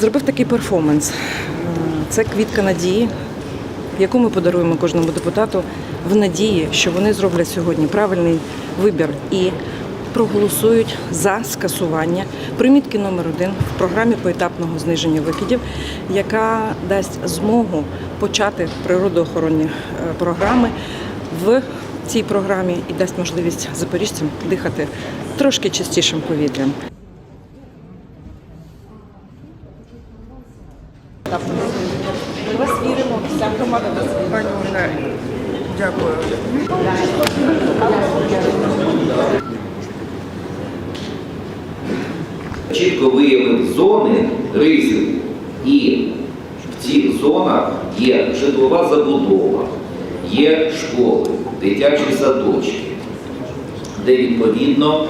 зробив такий перформанс. Це квітка надії, яку ми подаруємо кожному депутату в надії, що вони зроблять сьогодні правильний вибір і проголосують за скасування примітки номер один в програмі поетапного зниження викидів, яка дасть змогу почати природоохоронні е, програми в цій програмі і дасть можливість запоріжцям дихати трошки чистішим повітрям. Вся громада вас. Пані Ольга, дякую. чітко виявив зони ризику. І в цих зонах є житлова забудова, є школи, дитячі садочки, де відповідно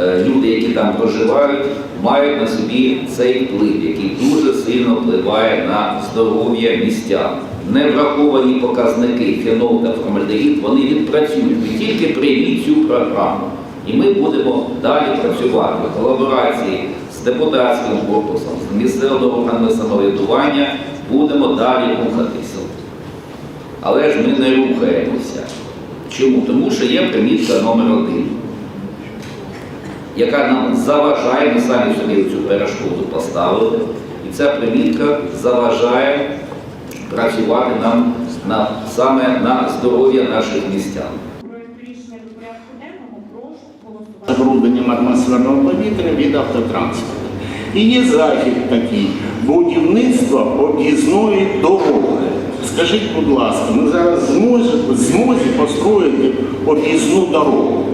е, люди, які там проживають, мають на собі цей вплив, який дуже сильно впливає на здоров'я містян. Не враховані показники фенол та формальдегід, вони відпрацюють. Ви тільки прийміть цю програму. І ми будемо далі працювати в колаборації з депутатським корпусом, з місцевими органами самоврядування, будемо далі рухатися. Але ж ми не рухаємося. Чому? Тому що є примітка номер один, яка нам заважає, ми самі собі цю перешкоду поставили, і ця примітка заважає працювати нам на, саме на здоров'я наших містян. Забрудненням атмосферного повітря від автотранспорту. І є захід такий будівництво об'їзної дороги. Скажіть, будь ласка, ми зараз зможемо построїти об'їзну дорогу.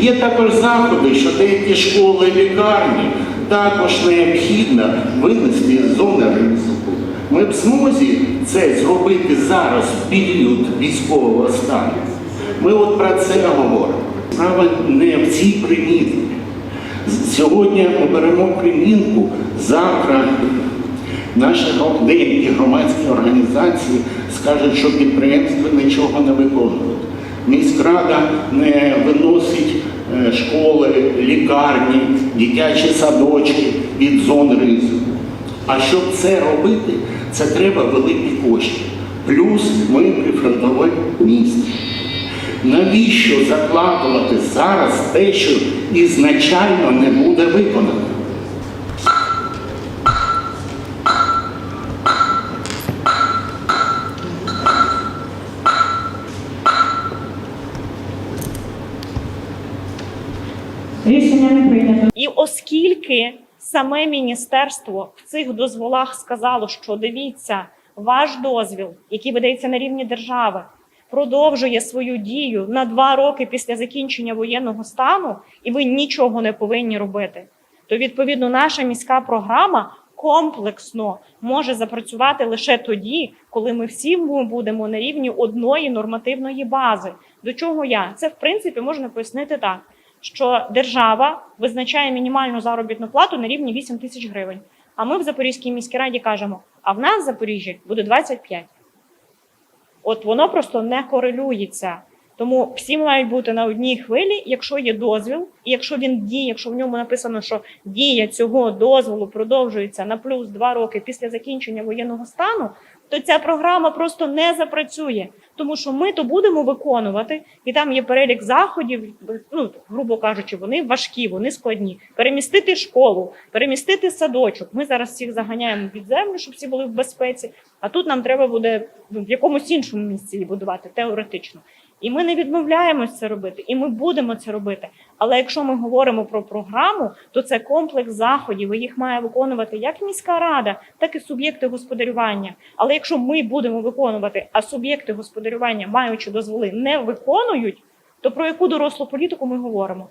Є також заходи, що деякі школи і лікарні також необхідно винести з зони ризику. Ми в змозі це зробити зараз в період військового стану. Ми от про це говоримо. Справа не в цій примітці. Сьогодні ми беремо примінку, завтра наші деякі громадські організації скажуть, що підприємства нічого не виконують. Міськрада не виносить е, школи, лікарні, дитячі садочки від зон ризику. А щоб це робити, це треба великі кошти. Плюс ми прифронтове місто. Навіщо закладувати зараз те, що ізначально не буде виконано? Рішення не прийнято. І оскільки саме міністерство в цих дозволах сказало, що дивіться, ваш дозвіл, який видається на рівні держави, продовжує свою дію на два роки після закінчення воєнного стану, і ви нічого не повинні робити, то відповідно наша міська програма комплексно може запрацювати лише тоді, коли ми всі будемо на рівні одної нормативної бази. До чого я це в принципі можна пояснити так що держава визначає мінімальну заробітну плату на рівні 8 тисяч гривень. А ми в Запорізькій міській раді кажемо: а в нас в Запоріжжі буде 25. От воно просто не корелюється. Тому всі мають бути на одній хвилі, якщо є дозвіл, і якщо він діє, якщо в ньому написано, що дія цього дозволу продовжується на плюс два роки після закінчення воєнного стану, то ця програма просто не запрацює, тому що ми то будемо виконувати, і там є перелік заходів. Ну грубо кажучи, вони важкі, вони складні. Перемістити школу, перемістити садочок. Ми зараз всіх заганяємо під землю, щоб всі були в безпеці. А тут нам треба буде в якомусь іншому місці будувати теоретично. І ми не відмовляємось це робити, і ми будемо це робити. Але якщо ми говоримо про програму, то це комплекс заходів. і Їх має виконувати як міська рада, так і суб'єкти господарювання. Але якщо ми будемо виконувати, а суб'єкти господарювання, маючи дозволи, не виконують, то про яку дорослу політику ми говоримо?